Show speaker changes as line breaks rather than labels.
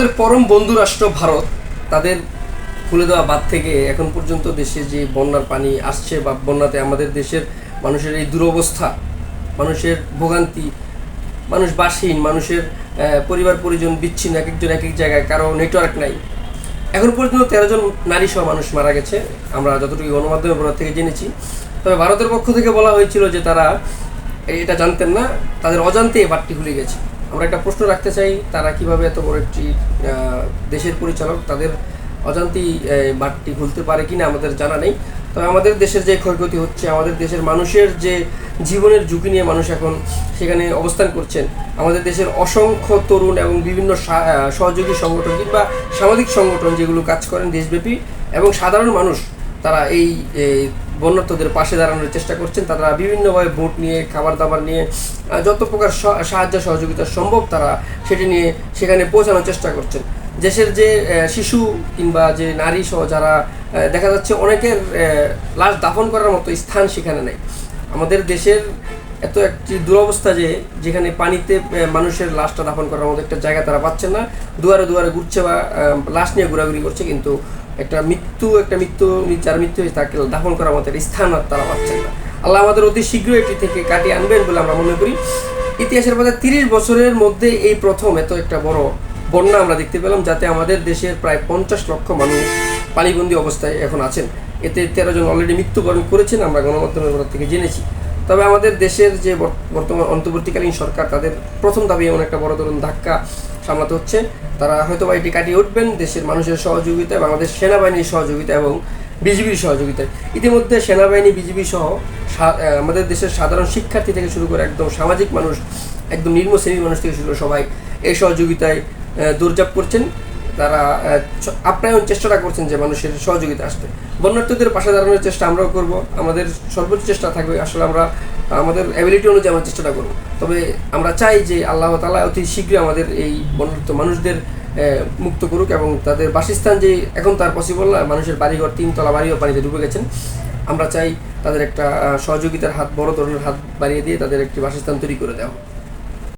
আমাদের পরম বন্ধু রাষ্ট্র ভারত, তাদের খুলে দেওয়া বাদ থেকে এখন পর্যন্ত দেশে যে বন্যার পানি আসছে বা বন্যাতে আমাদের দেশের মানুষের এই দুরবস্থা, মানুষের ভোগান্তি, মানুষ বাসহীন, মানুষের পরিবার পরিজন বিচ্ছিন্ন এক একজন এক এক জায়গায়, কারও নেটওয়ার্ক নাই। এখন পর্যন্ত তেরো জন নারী সহ মানুষ মারা গেছে, আমরা যতটুকু গণমাধ্যমের বরাদ থেকে জেনেছি। তবে ভারতের পক্ষ থেকে বলা হয়েছিল যে তারা, এটা জানতেন না, তাদের অজান্তে এই বাটটি খুলে গেছে। আমরা একটা প্রশ্ন রাখতে চাই তারা কীভাবে এত বড় একটি দেশের পরিচালক তাদের অজান্তেই আহ, বাটটি খুলতে পারে কিনা আমাদের জানা নেই। তবে আমাদের দেশের যে ক্ষয়ক্ষতি হচ্ছে আমাদের দেশের মানুষের যে জীবনের ঝুঁকি নিয়ে মানুষ এখন সেখানে অবস্থান করছেন আমাদের দেশের অসংখ্য তরুণ এবং বিভিন্ন সহযোগী সংগঠন কিংবা সামাজিক সংগঠন যেগুলো কাজ করেন দেশব্যাপী এবং সাধারণ মানুষ তারা এই বন্যার্থদের পাশে দাঁড়ানোর চেষ্টা করছেন। তারা বিভিন্নভাবে ভোট নিয়ে খাবার দাবার নিয়ে যত প্রকার সাহায্য সহযোগিতা সম্ভব তারা সেটি নিয়ে সেখানে পৌঁছানোর চেষ্টা করছেন। দেশের যে শিশু কিংবা যে নারী সহ যারা দেখা যাচ্ছে অনেকের লাশ দাফন করার মতো স্থান সেখানে নেই। আমাদের দেশের এত একটি দুরবস্থা যে, যেখানে পানিতে মানুষের লাশটা দাফন করার মতো একটা জায়গা তারা পাচ্ছেন না। দুয়ারে দুয়ারে ঘুরছে বা লাশ নিয়ে ঘোরাঘুরি করছে কিন্তু একটা মৃত্যু একটা মৃত্যু, যার মৃত্যু হয়েছে তাকে দাফন করার মতো একটা স্থান তারা পাচ্ছেন না। আল্লাহ আমাদের অতি শীঘ্রই এটি থেকে কাটিয়ে আনবেন বলে আমরা মনে করি। ইতিহাসের মধ্যে তিরিশ বছরের মধ্যে এই প্রথম এত একটা বড় বন্যা আমরা দেখতে পেলাম, যাতে আমাদের দেশের প্রায় পঞ্চাশ লক্ষ মানুষ পানিবন্দী অবস্থায় এখন আছেন। এতে তেরো জন অলরেডি মৃত্যুবরণ করেছেন, আমরা গণমাধ্যমের থেকে জেনেছি। তবে আমাদের দেশের যে বর- বর্তমান অন্তর্বর্তীকালীন সরকার, তাদের প্রথম দাবি এমন একটা বড় ধরুন ধাক্কা সামলাতে হচ্ছে। তারা হয়তো বা এটি কাটিয়ে উঠবেন দেশের মানুষের সহযোগিতায়, বাংলাদেশ সেনাবাহিনীর সহযোগিতা এবং বিজিবির সহযোগিতায়। ইতিমধ্যে সেনাবাহিনী, বিজিবি সহ আমাদের দেশের সাধারণ শিক্ষার্থী থেকে শুরু করে একদম সামাজিক মানুষ, একদম নিম্ন শ্রেণির মানুষ থেকে শুরু করে সবাই এই সহযোগিতায় দুর্যাপ করছেন। তারা আপ্যায়ন চেষ্টাটা করছেন যে মানুষের সহযোগিতা আসতে। বন্যার্থীদের পাশে দাঁড়ানোর চেষ্টা আমরাও করব। আমাদের সর্বোচ্চ চেষ্টা থাকবে আসলে আমরা, আমাদের অ্যাবিলিটি অনুযায়ী আমরা চেষ্টাটা করব। তবে আমরা চাই যে আল্লাহ তালা অতি শীঘ্রই আমাদের এই বন্যার্থ মানুষদের মুক্ত করুক এবং তাদের বাসস্থান যে এখন তার পসিবল না, মানুষের বাড়িঘর, তিনতলা বাড়িও পানিতে ডুবে গেছেন। আমরা চাই তাদের একটা সহযোগিতার হাত, বড় ধরনের হাত বাড়িয়ে দিয়ে তাদের একটি বাসস্থান তৈরি করে দেওয়া